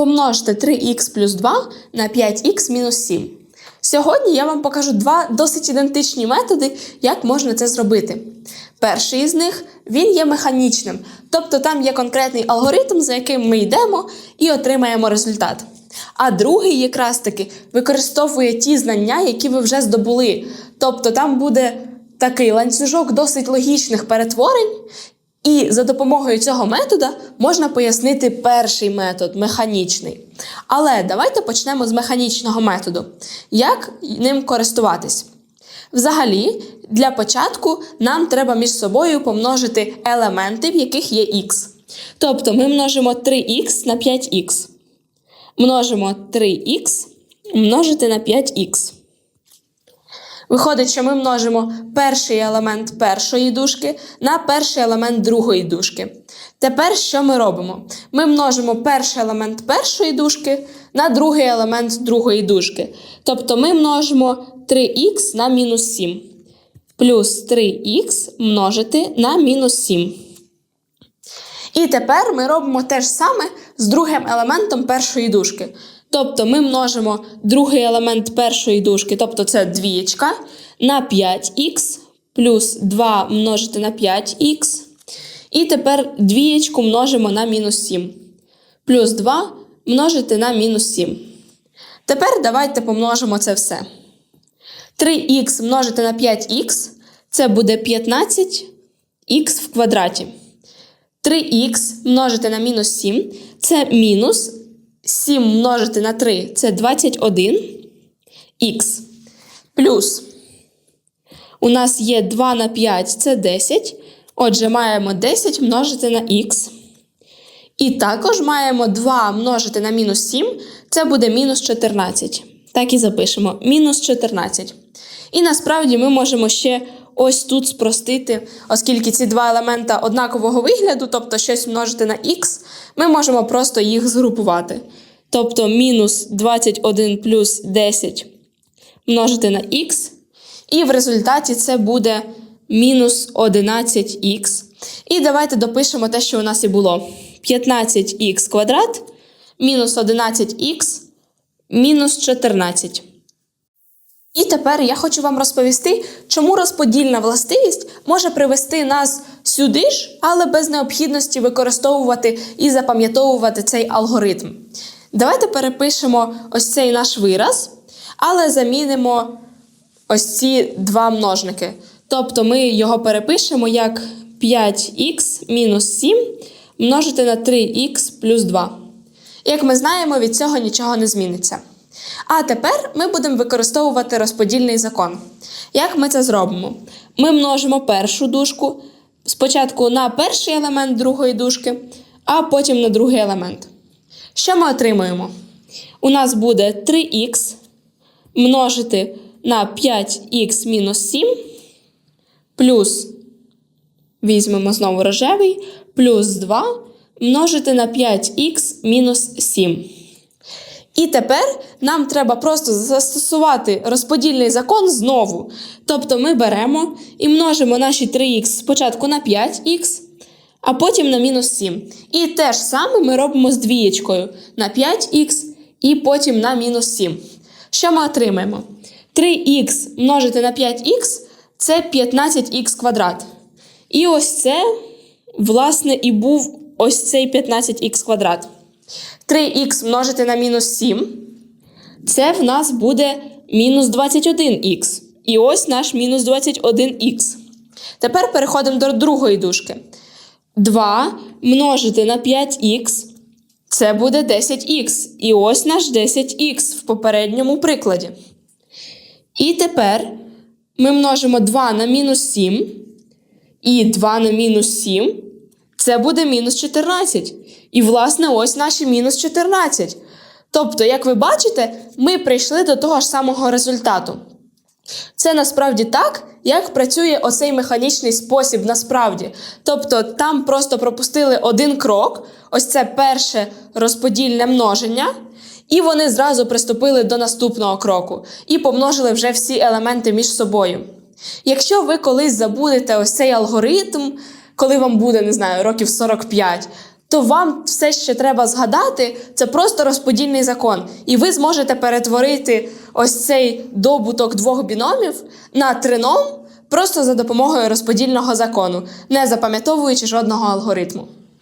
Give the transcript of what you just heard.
Помножте 3х плюс 2 на 5х мінус 7. Сьогодні я вам покажу два досить ідентичні методи, як можна це зробити. Перший із них він є механічним, тобто там є конкретний алгоритм, за яким ми йдемо і отримаємо результат. А другий якраз таки використовує ті знання, які ви вже здобули. Тобто там буде такий ланцюжок досить логічних перетворень, і за допомогою цього метода можна пояснити перший метод механічний. Але давайте почнемо з механічного методу. Як ним користуватись? Взагалі, для початку нам треба між собою помножити елементи, в яких є х. Тобто ми множимо 3х на 5х. Множимо 3х множити на 5х. Виходить, що ми множимо перший елемент першої дужки на перший елемент другої дужки. Тепер що ми робимо? Ми множимо перший елемент першої дужки на другий елемент другої дужки. Тобто ми множимо 3х на мінус 7. Плюс 3х множити на мінус 7. І тепер ми робимо те ж саме з другим елементом першої дужки. Тобто ми множимо другий елемент першої дужки, тобто це двієчка, на 5х плюс 2 множити на 5х. І тепер двієчку множимо на мінус 7. Плюс 2 множити на мінус 7. Тепер давайте помножимо це все. 3х множити на 5х це буде 15х в квадраті. 3х множити на мінус 7 це мінус 7 множити на 3 це 21 х. Плюс у нас є 2 на 5 це 10. Отже, маємо 10 множити на х. І також маємо 2 множити на мінус 7, це буде мінус 14. Так і запишемо: мінус 14. І насправді ми можемо ще ось тут спростити, оскільки ці два елемента однакового вигляду, тобто щось множити на х, ми можемо просто їх згрупувати. Тобто мінус 21 плюс 10 множити на х, і в результаті це буде мінус 11х. І давайте допишемо те, що у нас і було. 15х квадрат мінус 11х мінус 14. І тепер я хочу вам розповісти, чому розподільна властивість може привести нас сюди ж, але без необхідності використовувати і запам'ятовувати цей алгоритм. Давайте перепишемо ось цей наш вираз, але замінимо ось ці два множники. Тобто ми його перепишемо як 5х мінус 7 множити на 3х плюс 2. Як ми знаємо, від цього нічого не зміниться. А тепер ми будемо використовувати розподільний закон. Як ми це зробимо? Ми множимо першу дужку спочатку на перший елемент другої дужки, а потім на другий елемент. Що ми отримуємо? У нас буде 3х множити на 5х мінус 7, плюс візьмемо знову рожевий, плюс 2 множити на 5х мінус 7. І тепер нам треба просто застосувати розподільний закон знову. Тобто ми беремо і множимо наші 3х спочатку на 5х, а потім на мінус 7. І те ж саме ми робимо з двієчкою на 5х і потім на мінус 7. Що ми отримаємо? 3х множити на 5х це 15х квадрат. І ось це, власне, і був ось цей 15х квадрат. 3х множити на мінус 7. Це в нас буде мінус 21х. І ось наш мінус 21х. Тепер переходимо до другої дужки. 2 множити на 5х. Це буде 10х. І ось наш 10х в попередньому прикладі. І тепер ми множимо 2 на мінус 7. І 2 на мінус 7. Це буде мінус 14. І, власне, ось наші мінус 14. Тобто, як ви бачите, ми прийшли до того ж самого результату. Це насправді так, як працює оцей механічний спосіб насправді. Тобто, там просто пропустили один крок, ось це перше розподільне множення, і вони зразу приступили до наступного кроку і помножили вже всі елементи між собою. Якщо ви колись забудете ось цей алгоритм, коли вам буде, не знаю, років 45, то вам все, що треба згадати, це просто розподільний закон. І ви зможете перетворити ось цей добуток двох біномів на трином просто за допомогою розподільного закону, не запам'ятовуючи жодного алгоритму.